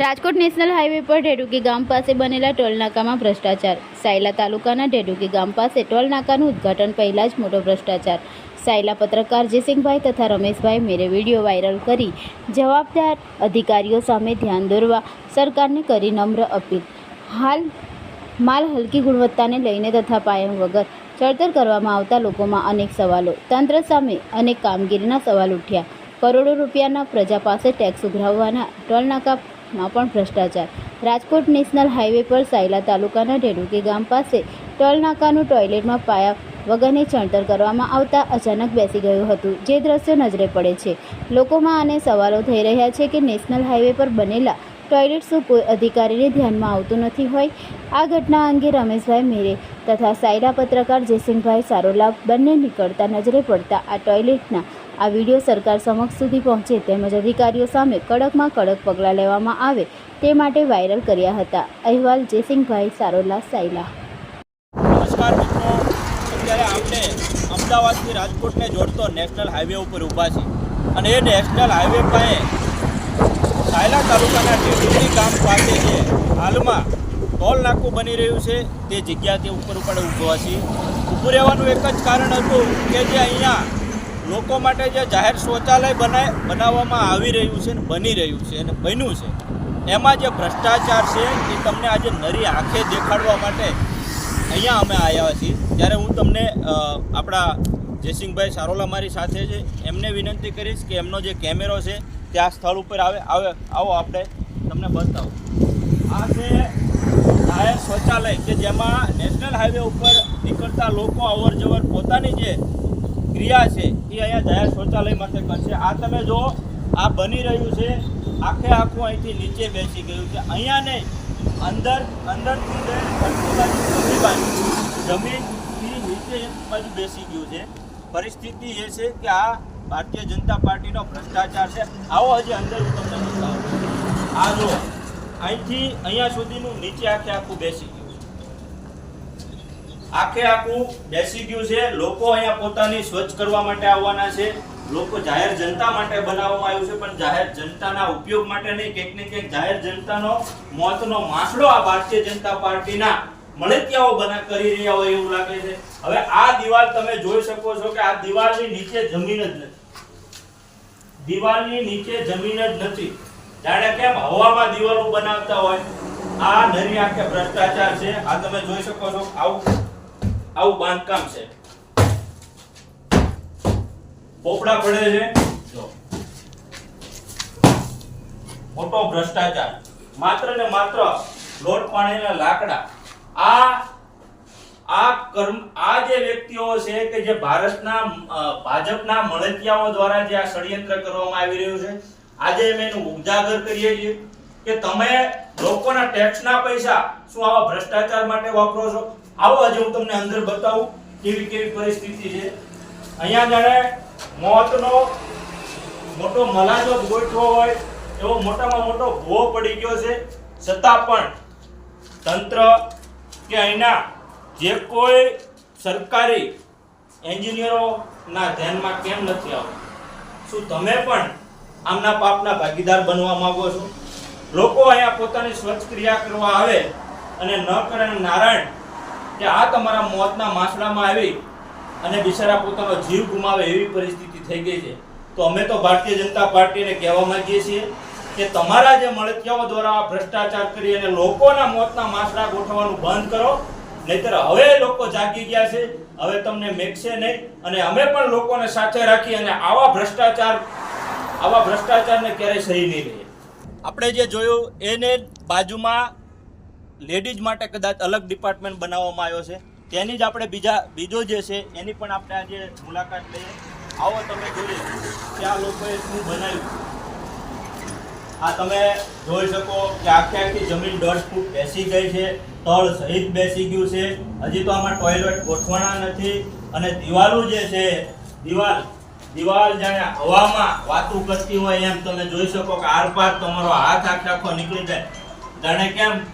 Rajkot national highway પર ઢેડુકી ગામ પાસે બનેલા ટોલનાકામાં ભ્રષ્ટાચાર. સાયલા તાલુકાના ઢેડુકી ગામ પાસે ટોલનાકાનું ઉદ્ઘાટન પહેલાં જ મોટો ભ્રષ્ટાચાર. સાયલા પત્રકાર જયસિંહભાઈ તથા રમેશભાઈ મેરે વીડિયો વાયરલ કરી જવાબદાર અધિકારીઓ સામે ધ્યાન દોરવા સરકારને કરી નમ્ર અપીલ. હાલ માલ હલકી ગુણવત્તાને લઈને તથા પાયમ વગર ચડતર કરવામાં આવતા લોકોમાં અનેક સવાલો. તંત્ર સામે અનેક કામગીરીના સવાલ ઉઠ્યા. કરોડો રૂપિયાના પ્રજા પાસે ટેક્સ ઉઘરાવવાના ટોલનાકામાં પણ ભ્રષ્ટાચાર. રાજકોટ નેશનલ હાઈવે પર સાયલા તાલુકાના ઢેડુકી ગામ પાસે ટોલનાકાનું ટોયલેટમાં પાયા વગરની ચણતર કરવામાં આવતા અચાનક બેસી ગયું હતું. જે દ્રશ્યો નજરે પડે છે. લોકોમાં આને સવાલો થઈ રહ્યા છે કે નેશનલ હાઈવે પર બનેલા ટોયલેટ શું કોઈ અધિકારીને ધ્યાનમાં આવતું નથી હોય? આ ઘટના અંગે રમેશભાઈ મેરે તથા સાયલા પત્રકાર જયસિંહભાઈ સારોલા બંને નીકળતા નજરે પડતા આ ટોયલેટના આ વીડિયો સરકાર સમક્ષ સુધી પહોંચે તેમજ અધિકારીઓ સામે કડકમાં કડક પગલાં લેવામાં આવે તે માટે વાયરલ કર્યા હતા. અહેવાલ જયસિંહભાઈ સારોલા, સાયલા. નમસ્કાર મિત્રો. અત્યારે આપણે અમદાવાદથી રાજકોટને જોડતો નેશનલ હાઈવે ઉપર ઊભા છીએ. અને એ નેશનલ હાઈવે પાસે સાયલા તાલુકાના ઢેડુડી ગામ પાસે જે હાલમાં ટોલ નાકું બની રહ્યું છે, તે જગ્યા તે ઉપર ઉપર ઊભવા છીએ. ઊભું રહેવાનું એક જ કારણ હતું કે જે અહીંયા લોકો માટે જે જાહેર શૌચાલય બનાય, બનાવવામાં આવી રહ્યું છે ને બની રહ્યું છે અને બન્યું છે, એમાં જે ભ્રષ્ટાચાર છે એ તમને આજે નરી આંખે દેખાડવા માટે અહીંયા અમે આવ્યા છીએ. ત્યારે હું તમને આપણા જયસિંહભાઈ સારોલા મારી સાથે છે, એમને વિનંતી કરીશ કે એમનો જે કેમેરો છે તે આ સ્થળ ઉપર આવે આવે, આવો આપણે તમને બતાવો. આ છે જાહેર શૌચાલય કે જેમાં નેશનલ હાઈવે ઉપર નીકળતા લોકો અવર જવર પોતાની જે ક્રિયા છે, એ અહીંયા જાહેર શૌચાલય માટે કરશે આ તમે જો આ બની રહ્યું છે. આખે આખું અહીંથી નીચે બેસી ગયું છે. અહીંયા નહીં અંદર, અંદરથી બાજુ જમીનથી નીચે એક બેસી ગયું છે. પરિસ્થિતિ એ છે કે આ ભારતીય જનતા પાર્ટીનો ભ્રષ્ટાચાર છે. આવો હજી અંદર હું તમને બતાવું. આ જો અહીંથી અહીંયા સુધીનું નીચે આખે આખું બેસી ગયું. આખે આખું બેસી ગયું છે. લોકો અહીંયા પોતાની સ્વચ્છ કરવા માટે આવવાના છે. લોકો જાહેર જનતા માટે બનાવવામાં આવ્યું છે, પણ જાહેર જનતાના ઉપયોગ માટે નહીં. ક્યાંક ને ક્યાંક જાહેર જનતાનો મોતનો માસડો આ ભારતીય જનતા પાર્ટીના મળતિયાઓ બના કરી રહ્યા હોય એવું લાગે છે. હવે આ દિવાલ તમે જોઈ શકો છો કે આ દિવાલની નીચે જમીન જ નથી. દિવાલની નીચે જમીન જ નથી. જાણે કેમ હવામાં દિવાલો બનાવતા હોય. આ નરી આંખે ભ્રષ્ટાચાર છે. આ તમે જોઈ શકો છો. આવું આવું બાંધકામ છે. પોપડા પડે છે. મોટો ભ્રષ્ટાચાર. માત્ર ને માત્ર લોટ પાણીના લાકડા. આ આ કર્મ, આ જે વ્યક્તિઓ છે કે જે ભારતના ભાજપના મળતિયાઓ દ્વારા જે આ ષડયંત્ર કરવામાં આવી રહ્યું છે, આજે અમે એનું ઉજાગર કરીએ છીએ કે તમે લોકોના ટેક્સના પૈસા શું આવા ભ્રષ્ટાચાર માટે વાપરો છો? આવો આજે હું તમને અંદર બતાવું કેવી કેવી પરિસ્થિતિ છે. અહીંયા જાણે મોતનો મોટો મલાજો ગોઠવો હોય, એવો મોટામાં મોટો ભો પડી ગયો છે. છતાં પણ તંત્ર કે અહીંના જે કોઈ સરકારી એન્જિનિયરોના ધ્યાનમાં કેમ નથી આવતું? શું તમે પણ આમના પાપના ભાગીદાર બનવા માંગો છો? લોકો અહીંયા પોતાની સ્વચ્છ ક્રિયા કરવા આવે અને ન કરે નારાયણ કે આ તમારા મોતના માસડામાં આવી અને બિચારા પોતાનો જીવ ગુમાવે એવી પરિસ્થિતિ થઈ ગઈ છે. તો અમે તો ભારતીય જનતા પાર્ટીને કહેવા માંગીએ છીએ કે તમારા જે મળતિયાઓ દ્વારા ભ્રષ્ટાચાર કરી અને લોકોના મોતના માસડા ગોઠવવાનું બંધ કરો, નહીતર હવે લોકો જાગી ગયા છે, હવે તમને મેકશે નહીં અને અમે પણ લોકોને સાથે રાખી અને આવા ભ્રષ્ટાચાર, આવા ભ્રષ્ટાચારને ક્યારેય સહી નહીં લઈએ. આપણે જે જોયું એને બાજુમાં લેડીઝ માટે કદાચ અલગ ડિપાર્ટમેન્ટ બનાવવામાં આવ્યો છે. તેની જ આપણે બીજા, બીજો જે છે, એની પણ આપણે આજે મુલાકાત લઈએ. આવો તમે જોઈએ કે આ લોકોએ શું બનાવ્યું. આ તમે જોઈ શકો કે આખી આખી જમીન દોઢ ફૂટ બેસી ગઈ છે. તળ સહિત બેસી ગયું છે. હજી તો આમાં ટોયલેટ ગોઠવાના નથી. અને દિવાલો જે છે, દિવાલ દિવાલ જાણે હવામાં વાતું કરતી હોય એમ તમે જોઈ શકો કે આરપાર તમારો હાથ આખે આખો નીકળી જાય. જાણે કેમ?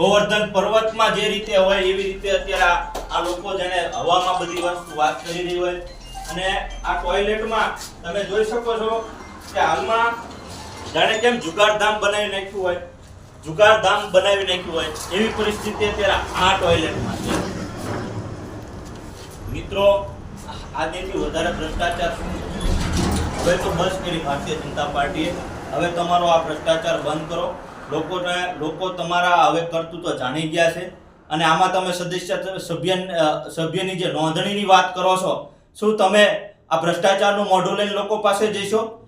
ગોવર્ધન પર્વતમાં જે રીતે હોય એવી રીતે અત્યારે આ- લોકો જેને હવામાં બધી વસ્તુ વાત કરી રહી હોય. અને આ ટોયલેટમાં તમે જોઈ શકો છો કે હાલમાં જાણે કેમ જુગારધામ બનાવી નાખ્યું હોય. જુગારધામ બનાવી નાખ્યું હોય. એવી પરિસ્થિતિ અત્યારે આ ટોયલેટમાં છે. મિત્રો આજેથી વધારે ભ્રષ્ટાચાર શું? હવે તો બસ કરી ભારતીય જનતા પાર્ટીએ. હવે તમારો આ ભ્રષ્ટાચાર બંધ કરો. લોકોને, લોકો તમારા હવે કરતૂતો જાણી ગયા છે. અને આમાં તમે સદસ્ય, સભ્ય સભ્યની જે નોંધણીની વાત કરો છો, શું તમે આ ભ્રષ્ટાચારનું મોઢું લઈને લોકો પાસે જઈશો?